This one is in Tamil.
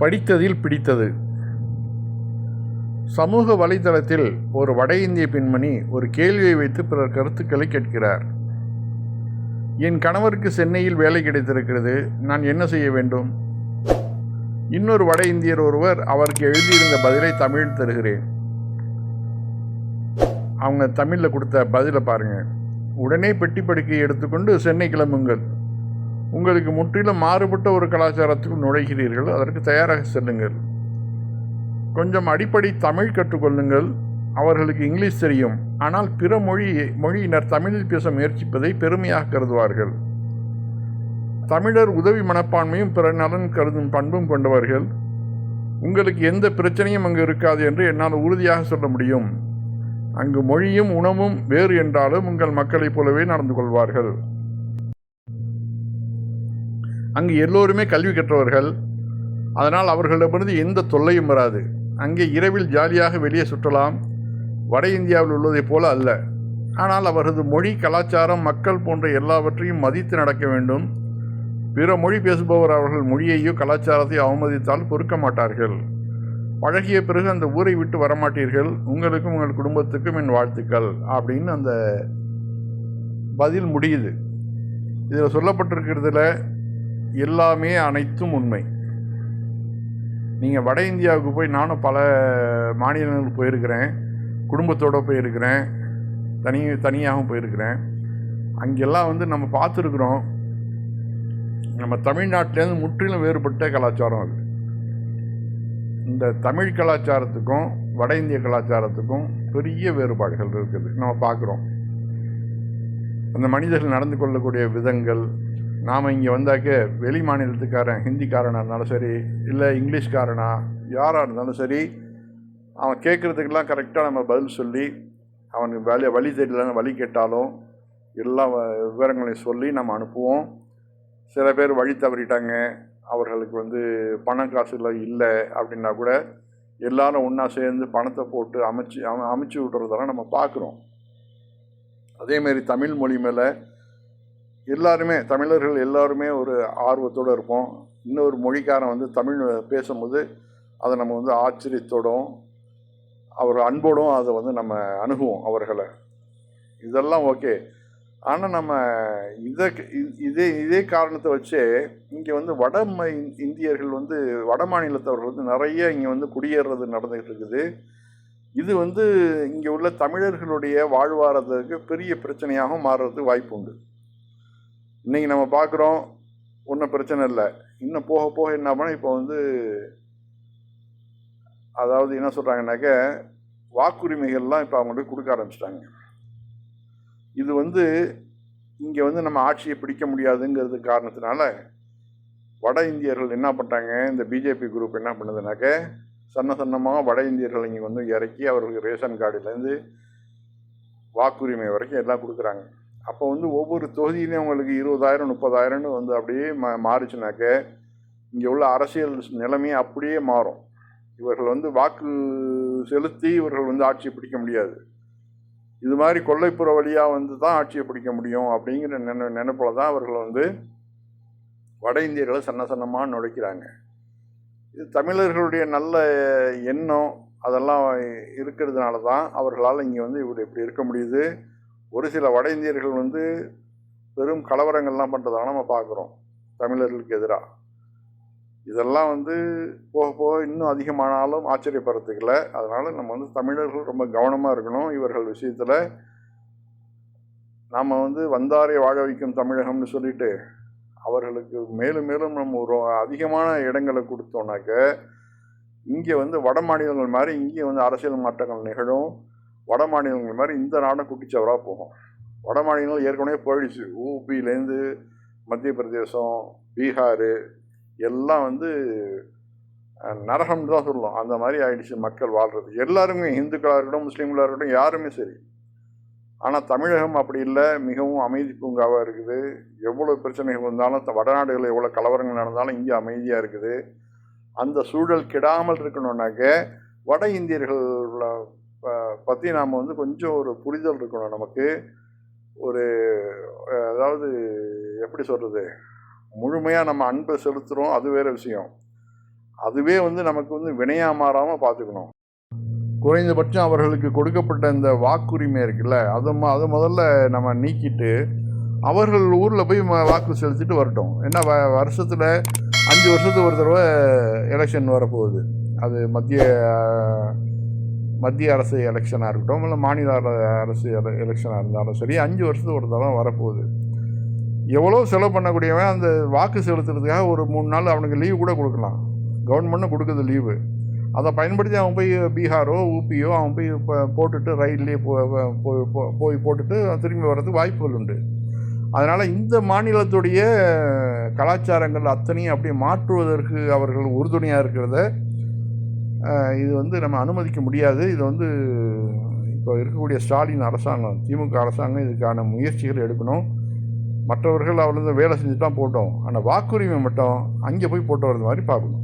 படித்ததில் பிடித்தது. சமூக வலைதளத்தில் ஒரு வட இந்திய பெண்மணி ஒரு கேள்வியை வைத்து பிறர் கருத்துக்களை கேட்கிறார். என் கணவருக்கு சென்னையில் வேலை கிடைத்திருக்கிறது. நான் என்ன செய்ய வேண்டும்? இன்னொரு வட இந்தியர் ஒருவர் அவருக்கு எழுதியிருந்த பதிலை தமிழ் தருகிறேன். அவங்க தமிழில் கொடுத்த பதிலை பாருங்கள் உடனே பெட்டி படுக்கையை எடுத்துக்கொண்டு சென்னை கிளம்புங்கள். உங்களுக்கு முற்றிலும் மாறுபட்ட ஒரு கலாச்சாரத்துக்குள் நுழைகிறீர்கள். அதற்கு தயாராக செல்லுங்கள். கொஞ்சம் அடிப்படை தமிழ் கற்றுக்கொள்ளுங்கள். அவர்களுக்கு இங்கிலீஷ் தெரியும். ஆனால் பிற மொழி மொழியினர் தமிழில் பேச முயற்சிப்பதை பெருமையாக கருதுவார்கள். தமிழர் உதவி மனப்பான்மையும் பிற நலன் கருதும் பண்பும் கொண்டவர்கள். உங்களுக்கு எந்த பிரச்சனையும் அங்கு இருக்காது என்று என்னால் உறுதியாக சொல்ல முடியும். அங்கு மொழியும் உணவும் வேறு என்றாலும் உங்கள் மக்களைப் போலவே நடந்து கொள்வார்கள். அங்கு எல்லோருமே கல்வி கற்றவர்கள். அதனால் அவர்களிடமிருந்து எந்த தொல்லையும் வராது. அங்கே இரவில் ஜாலியாக வெளியே சுற்றலாம். வட இந்தியாவில் உள்ளதைப் போல அல்ல. ஆனால் அவரது மொழி கலாச்சாரம் மக்கள் போன்ற எல்லாவற்றையும் மதித்து நடக்க வேண்டும். பிற மொழி பேசுபவர் அவர்கள் மொழியையோ கலாச்சாரத்தையோ அவமதித்தால் பொறுக்க மாட்டார்கள். பழகிய பிறகு அந்த ஊரை விட்டு வரமாட்டீர்கள். உங்களுக்கும் உங்கள் குடும்பத்துக்கும் என் வாழ்த்துக்கள் அப்படின்னு அந்த பதில் முடியுது. இதில் சொல்லப்பட்டிருக்கிறதுல எல்லாமே அனைத்தும் உண்மை. நீங்கள் வட இந்தியாவுக்கு போய் நானும் பல மாநிலங்களுக்கு போயிருக்கிறேன். குடும்பத்தோடு போயிருக்கிறேன். தனி தனியாகவும் போயிருக்கிறேன். அங்கெல்லாம் வந்து நம்ம பார்த்துருக்குறோம். நம்ம தமிழ்நாட்டிலேருந்து முற்றிலும் வேறுபட்ட கலாச்சாரம் அது. இந்த தமிழ் கலாச்சாரத்துக்கும் வட இந்திய கலாச்சாரத்துக்கும் பெரிய வேறுபாடுகள் இருக்குது. நம்ம பார்க்குறோம். அந்த மனிதர்கள் நடந்து கொள்ளக்கூடிய விதங்கள் நாம் இங்கே வந்தாக்க வெளி மாநிலத்துக்காரன் ஹிந்திக்காரனாக இருந்தாலும் சரி இல்லை இங்கிலீஷ்காரனா யாராக இருந்தாலும் சரி அவன் கேட்குறதுக்கெல்லாம் கரெக்டாக நம்ம பதில் சொல்லி அவனுக்கு வழி வழி தெரியலன்னு வழி கேட்டாலும் எல்லா விவரங்களையும் சொல்லி நம்ம அனுப்புவோம். சில பேர் வழி தவறிட்டாங்க அவர்களுக்கு வந்து பணம் காசுலாம் இல்லை அப்படின்னா கூட எல்லாரும் ஒன்றா சேர்ந்து பணத்தை போட்டு அமைச்சு அம அமைச்சு விட்றதெல்லாம் நம்ம பார்க்குறோம். அதேமாரி தமிழ் மொழி மேலே எல்லாருமே தமிழர்கள் எல்லாருமே ஒரு ஆர்வத்தோடு இருப்போம். இன்னொரு மொழிக்காரன் வந்து தமிழ் பேசும்போது அதை நம்ம வந்து ஆச்சரியத்தோடும் அவர் அன்போடும் அதை வந்து நம்ம அணுகுவோம் அவர்களை. இதெல்லாம் ஓகே. ஆனால் நம்ம இதை இதே இதே காரணத்தை வச்சே இங்கே வந்து வட ம இந்தியர்கள் வந்து வட மாநிலத்தவர்கள் வந்து நிறைய இங்கே வந்து குடியேறது நடந்துகிட்டு இருக்குது. இது வந்து இங்கே உள்ள தமிழர்களுடைய வாழ்வாரத்துக்கு பெரிய பிரச்சனையாகவும் மாறுறதுக்கு வாய்ப்பு உண்டு இன்றைக்கி நம்ம பார்க்குறோம் ஒன்றும் பிரச்சனை இல்லை. இன்னும் போக போக என்ன பண்ண இப்போ வந்து அதாவது என்ன சொல்கிறாங்கனாக்க வாக்குரிமைகள்லாம் இப்போ அவங்களுக்கு கொடுக்க ஆரம்பிச்சிட்டாங்க. இது வந்து இங்கே வந்து நம்ம ஆட்சியை பிடிக்க முடியாதுங்கிறது காரணத்தினால வட இந்தியர்கள் என்ன பண்ணுறாங்க இந்த பிஜேபி குரூப் என்ன பண்ணுதுனாக்க சன்ன சன்னமாக வட இந்தியர்கள் இங்கே வந்து இறக்கி அவர்களுக்கு ரேஷன் கார்டுலேருந்து வாக்குரிமை வரைக்கும் எல்லாம் கொடுக்குறாங்க. அப்போ வந்து ஒவ்வொரு தொகுதியிலையும் அவங்களுக்கு இருபதாயிரம் முப்பதாயிரம்னு வந்து அப்படியே மா மாறுச்சுனாக்க இங்கே உள்ள அரசியல் நிலைமையே அப்படியே மாறும். இவர்கள் வந்து வாக்கு செலுத்தி இவர்கள் வந்து ஆட்சியை பிடிக்க முடியாது. இது மாதிரி கொள்ளைப்புற வழியாக வந்து தான் ஆட்சியை பிடிக்க முடியும் அப்படிங்கிற நினை நினைப்பில் தான் அவர்கள் வந்து வட இந்தியர்களை சன்ன சன்னமாக நுழைக்கிறாங்க. இது தமிழர்களுடைய நல்ல எண்ணம் அதெல்லாம் இருக்கிறதுனால தான் அவர்களால் இங்கே வந்து இப்படி இப்படி இருக்க முடியுது. ஒரு சில வட இந்தியர்கள் வந்து பெரும் கலவரங்கள்லாம் பண்ணுறதாக நம்ம பார்க்குறோம் தமிழர்களுக்கு எதிராக. இதெல்லாம் வந்து போக போக இன்னும் அதிகமானாலும் ஆச்சரியப்படுறதுக்கில்ல அதனால் நம்ம வந்து தமிழர்கள் ரொம்ப கவனமாக இருக்கணும். இவர்கள் விஷயத்தில் நாம் வந்து வந்தாரை வாழ வைக்கும் தமிழகம்னு சொல்லிட்டு அவர்களுக்கு மேலும் மேலும் நம்ம ஒரு அதிகமான இடங்களை கொடுத்தோம்னாக்க இங்கே வந்து வட மாநிலங்கள் மாதிரி இங்கே வந்து அரசியல் மாற்றங்கள் நிகழும். வட மாநிலங்கள் மாதிரி இந்த நாடும் குட்டிச்சவராக போகும். வட மாநிலங்கள் ஏற்கனவே போயிடுச்சு. ஊபிலேருந்து மத்திய பிரதேசம் பீகார் எல்லாம் வந்து நரகம்னு தான் சொல்லலாம் அந்த மாதிரி ஆயிடுச்சு மக்கள் வாழ்கிறது எல்லாருமே இந்துக்களாக இருக்கட்டும் முஸ்லீம்களாக இருக்கட்டும் யாருமே சரி. ஆனால் தமிழகம் அப்படி இல்லை. மிகவும் அமைதி பூங்காவாக இருக்குது. எவ்வளோ பிரச்சனைகள் இருந்தாலும் வடநாடுகளில் எவ்வளோ கலவரங்கள் நடந்தாலும் இங்கே அமைதியாக இருக்குது. அந்த சூழல் கெடாமல் இருக்கணுன்னாக்க வட இந்தியர்கள் பற்றி நாம் வந்து கொஞ்சம் ஒரு புரிதல் இருக்கணும் நமக்கு. ஒரு அதாவது எப்படி சொல்கிறது முழுமையாக நம்ம அன்பை செலுத்துகிறோம் அது வேறு விஷயம். அதுவே வந்து நமக்கு வந்து வினையாக மாறாமல் பார்த்துக்கணும் குறைந்தபட்சம் அவர்களுக்கு கொடுக்கப்பட்ட இந்த வாக்குரிமை இருக்குல்ல அதை ம முதல்ல நம்ம நீக்கிட்டு அவர்கள் ஊரில் போய் வாக்கு செலுத்திட்டு வரட்டும். ஏன்னா வ வருஷத்தில் அஞ்சு வருஷத்துக்கு ஒரு தடவை எலெக்ஷன் வரப்போகுது. அது மத்திய மத்திய அரசு எலெக்ஷனாக இருக்கட்டும் இல்லை மாநில அரசு எலெக்ஷனாக இருந்தாலும் சரி அஞ்சு வருஷத்துக்கு ஒரு தடவை வரப்போகுது. எவ்வளோ செலவு பண்ணக்கூடியவன் அந்த வாக்கு செலுத்துறதுக்காக ஒரு மூணு நாள் அவனுக்கு லீவு கூட கொடுக்கலாம். கவர்மெண்ட்டும் கொடுக்குது லீவு அதை பயன்படுத்தி அவன் போய் பீகாரோ ஊபியோ அவன் போய் இப்போ போட்டுட்டு ரயில்லே போ போய் போ- போய் போட்டுட்டு திரும்பி வர்றதுக்கு வாய்ப்புகள் உண்டு. அதனால் இந்த மாநிலத்துடைய கலாச்சாரங்கள் அத்தனையும் அப்படியே மாற்றுவதற்கு அவர்கள் உறுதுணையாக இருக்கிறத இது வந்து நம்ம அனுமதிக்க முடியாது. இது வந்து இப்போ இருக்கக்கூடிய ஸ்டாலின் அரசாங்கம் திமுக அரசாங்கம் இதுக்கான முயற்சிகள் எடுக்கணும். மற்றவர்கள் அவர்கள் வேலை செஞ்சு தான் போட்டோம். ஆனால் வாக்குரிமை மட்டும் அங்கே போய் போட்டு வர்றது மாதிரி பார்க்கணும்.